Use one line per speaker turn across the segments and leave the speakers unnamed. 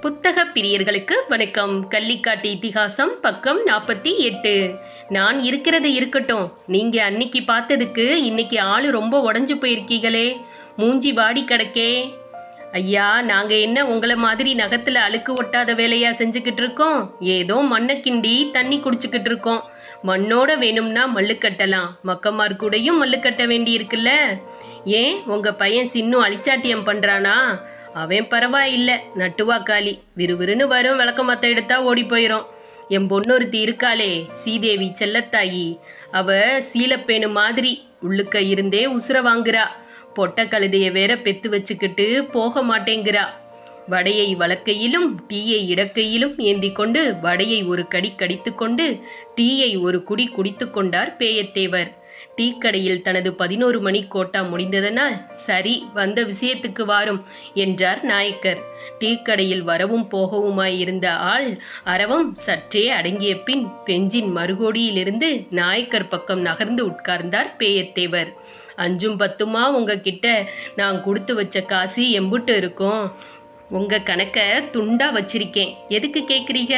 புத்தக பிரியர்களுக்கு வணக்கம். கள்ளிக்காட்டு இத்திகாசம் பக்கம் நாற்பத்தி எட்டு. நான் இருக்கிறது இருக்கட்டும். நீங்க அன்னைக்கு பார்த்ததுக்கு இன்னைக்கு ஆளு ரொம்ப உடஞ்சு போயிருக்கீங்களே. மூஞ்சி வாடி கிடக்கே. ஐயா நாங்க என்ன உங்களை மாதிரி நகத்துல அழுக்கு ஒட்டாத வேலையா செஞ்சுக்கிட்டு இருக்கோம்? ஏதோ மண்ணை கிண்டி தண்ணி குடிச்சுக்கிட்டு இருக்கோம். மண்ணோட வேணும்னா மல்லு கட்டலாம். மக்கமார் கூடயும் மல்லு கட்ட வேண்டி இருக்குல்ல ஏன் உங்க பையன் சின்னும் அழிச்சாட்டியம் பண்றானா? அவன் பரவாயில்லை. நட்டுவாக்காளி விறுவிறுன்னு வரும் விளக்க மத்த எடுத்தா ஓடி போயிடும் என் பொண்ணொருத்தி இருக்காளே சீதேவி செல்லத்தாயி. அவ சீலப்பேனு மாதிரி உள்ளுக்க இருந்தே உசுர வாங்குறா. பொட்ட கழுதைய வேற பெத்து வச்சுக்கிட்டு போக மாட்டேங்கிறா. வடையை வளக்கையிலும் டீயை இடக்கையிலும் ஏந்தி கொண்டு வடையை ஒரு கடி கடித்து கொண்டு டீயை ஒரு குடி குடித்து கொண்டார் பேயத்தேவர். டீ கடையில் தனது பதினோரு மணி கோட்டா முடிந்ததனால் சரி வந்த விஷயத்துக்கு வாரும் என்றார் நாயக்கர். டீ கடையில் வரவும் போகவுமாயிருந்த ஆள் அரவம் சற்றே அடங்கிய பின் பெஞ்சின் மறுகோடியிலிருந்து நாயக்கர் பக்கம் நகர்ந்து உட்கார்ந்தார் பேயத்தேவர். அஞ்சும் பத்துமா உங்ககிட்ட? நான் கொடுத்து வச்ச காசு எம்புட்டு இருக்கும். உங்கள் கணக்கை துண்டாக வச்சிருக்கேன். எதுக்கு கேட்குறீங்க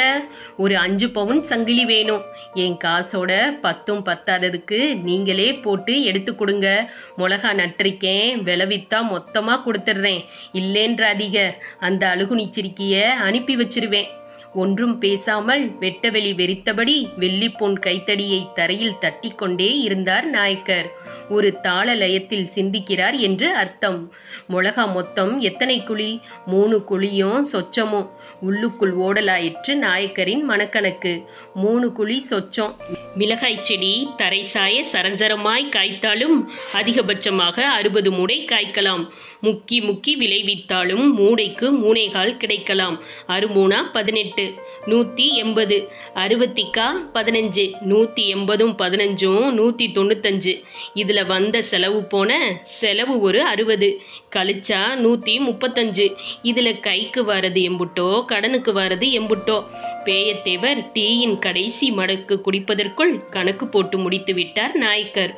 ஒரு அஞ்சு பவுன் சங்கிலி வேணும். என் காசோட பத்தும் பத்தாததுக்கு நீங்களே போட்டு எடுத்து கொடுங்க. மிளகா நட்டிருக்கேன். விளைவித்தா மொத்தமாக கொடுத்துட்றேன். இல்லைன்றாதீக அந்த அழுகுனிச்சிருக்கிய அனுப்பி வச்சிருவேன். ஒன்றும் பேசாமல் வெட்டவெளி வெறித்தபடி வெள்ளிப்பொன் கைத்தடியை தரையில் தட்டிக்கொண்டே இருந்தார் நாயக்கர். ஒரு தாள லயத்தில் சிந்திக்கிறார் என்று அர்த்தம். மிளகா மொத்தம் எத்தனை குழி? மூணு குழியும் சொச்சமும் உள்ளுக்குள் ஓடலாயிற்று நாயக்கரின் மனக்கணக்கு. மூணு குழி சொச்சம். மிளகாய் செடி தரை சாய சரஞ்சரமாய் காய்த்தாலும் அதிகபட்சமாக அறுபது மூடை காய்க்கலாம். முக்கி முக்கி விளைவித்தாலும் மூடைக்கு மூனைகால் கிடைக்கலாம். அறுமூணா பதினெட்டு நூற்றி எண்பது அறுபத்திக்கா பதினஞ்சு நூற்றி எண்பதும் பதினஞ்சும் நூற்றி தொண்ணூத்தஞ்சு. இதில் வந்த செலவு போன செலவு ஒரு அறுபது. கழிச்சா நூற்றி முப்பத்தஞ்சு. இதில் கைக்கு வரது எம்புட்டோ கடனுக்கு வரது எம்புட்டோ. பேயத்தேவர் டீயின் கடைசி மடக்கு குடிப்பதற்குள் கணக்கு போட்டு முடித்து விட்டார் நாயக்கர்.